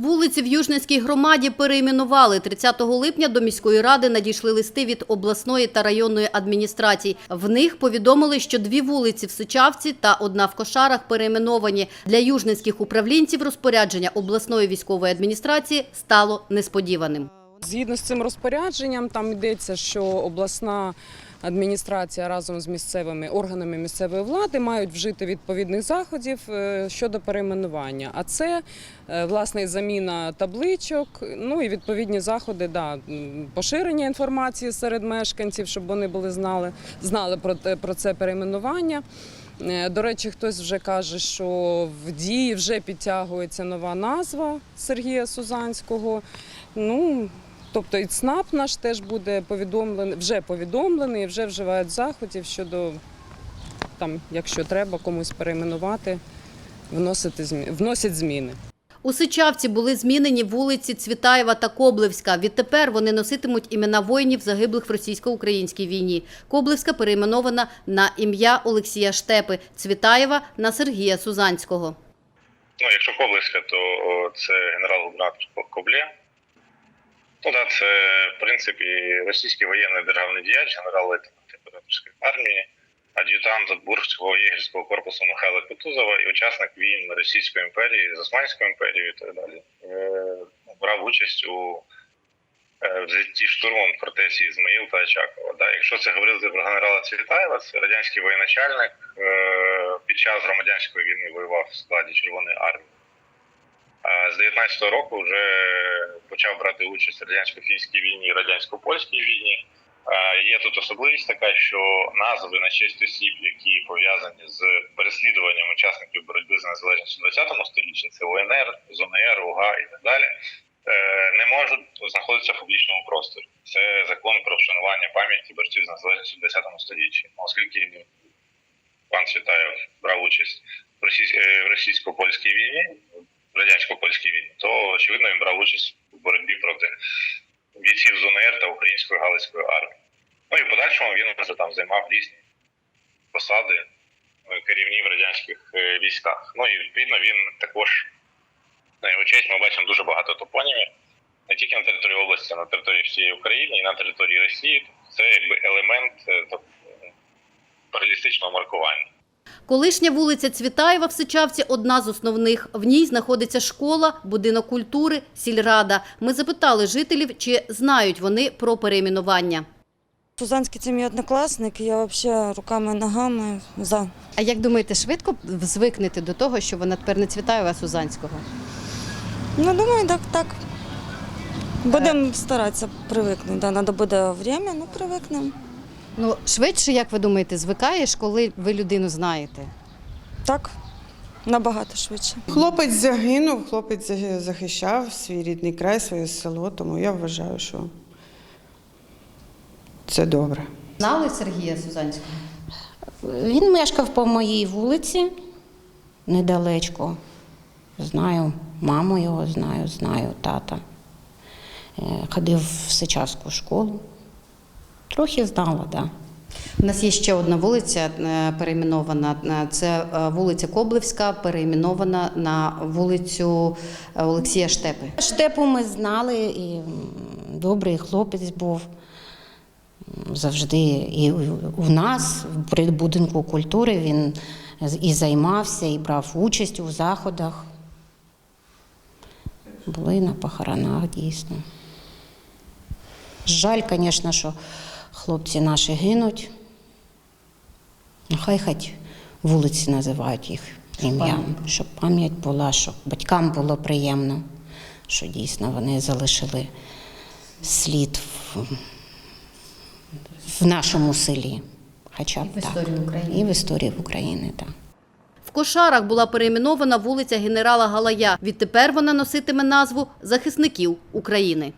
Вулиці в Южненській громаді перейменували. 30 липня до міської ради надійшли листи від обласної та районної адміністрацій. В них повідомили, що дві вулиці в Сичавці та одна в Кошарах перейменовані. Для южненських управлінців розпорядження обласної військової адміністрації стало несподіваним. Згідно з цим розпорядженням, там йдеться, що обласна адміністрація разом з місцевими органами місцевої влади мають вжити відповідних заходів е, щодо перейменування. А це е, власне заміна табличок, ну і відповідні заходи, да, поширення інформації серед мешканців, щоб вони були знали, знали про про це перейменування. Е, До речі, хтось вже каже, що в дії вже підтягується нова назва Сергія Сузанського. Ну, тобто і ЦНАП наш теж буде повідомлений, вже повідомлений, вже вживають заходів щодо там, якщо треба комусь перейменувати, вносити змі- вносять зміни. У Сичавці були змінені вулиці Цвітаєва та Коблевська. Відтепер вони носитимуть імена воїнів, загиблих в російсько-українській війні. Коблевська перейменована на ім'я Олексія Штепи, Цвітаєва – на Сергія Сузанського. Ну, якщо Коблевська, то це генерал-губернатор Коблє. Ну так, це, в принципі, російський воєнний державний діяч, генерал-лейтенант імператорської армії, ад'ютант Бургського єгерського корпусу Михайла Кутузова і учасник війн Російської імперії з Османською імперією і так далі. Е, Брав участь у е, взятті штурмом фортеці Ізмаїл та Очакова. Да, якщо це говорити про генерала Цвітаєва, це радянський воєначальник е, під час громадянської війни воював в складі Червоної армії. З 19-го року вже почав брати участь в радянсько-фінській війні радянсько-польській війні. Є тут особливість така, що назви на честь осіб, які пов'язані з переслідуванням учасників боротьби за незалежність у 20 столітті, це УНР, ЗОНР, УГА і так далі, е, не можуть знаходитися в публічному просторі. Це закон про вшанування пам'яті борців за незалежність у 20 столітті. Оскільки пан Світаєв брав участь в е, російсько-польській війні, радянсько-польській війні, то очевидно він брав участь у боротьбі проти бійців з УНР та української галицької армії. Ну і в подальшому він вже там займав різні посади е, керівні в радянських е, військах. Ну і відповідно він також на його честь ми бачимо дуже багато топонімів, не тільки на території області, а на території всієї України і на території Росії. Це якби елемент е, е, паралістичного маркування. Колишня вулиця Цвітаєва в Сичавці – одна з основних. В ній знаходиться школа, будинок культури, сільрада. Ми запитали жителів, чи знають вони про перейменування. Сузанський це мій однокласник, я взагалі руками ногами за. А як думаєте, швидко звикнете до того, що вона тепер не Цвітаєва, а Сузанського? Ну, думаю, так, так. Будемо старатися привикнути. Да, треба буде время, ну привикнемо. Ну, швидше, як ви думаєте, звикаєш, коли ви людину знаєте? Так, набагато швидше. Хлопець загинув, хлопець захищав свій рідний край, своє село, тому я вважаю, що це добре. Знали Сергія Сузанського? Він мешкав по моїй вулиці недалечко. Знаю маму його, знаю, знаю тата. Е, Ходив в Сичавську школу. Трохи знала, так. Да. У нас є ще одна вулиця е, перейменована. Е, Це е, вулиця Коблевська, перейменована на вулицю Олексія Штепи. Штепу ми знали, і добрий хлопець був. Завжди і у- у нас, при будинку культури, він і займався, і брав участь у заходах. Були на похоронах дійсно. Жаль, звісно, що хлопці наші гинуть. Ну, Хай хоч вулиці називають їх ім'ям, щоб пам'ять була, щоб батькам було приємно, що дійсно вони залишили слід в, в нашому селі. Хоча б І в історії так. України. І в історії України, так. В Кошарах була перейменована вулиця генерала Галая. Відтепер вона носитиме назву захисників України.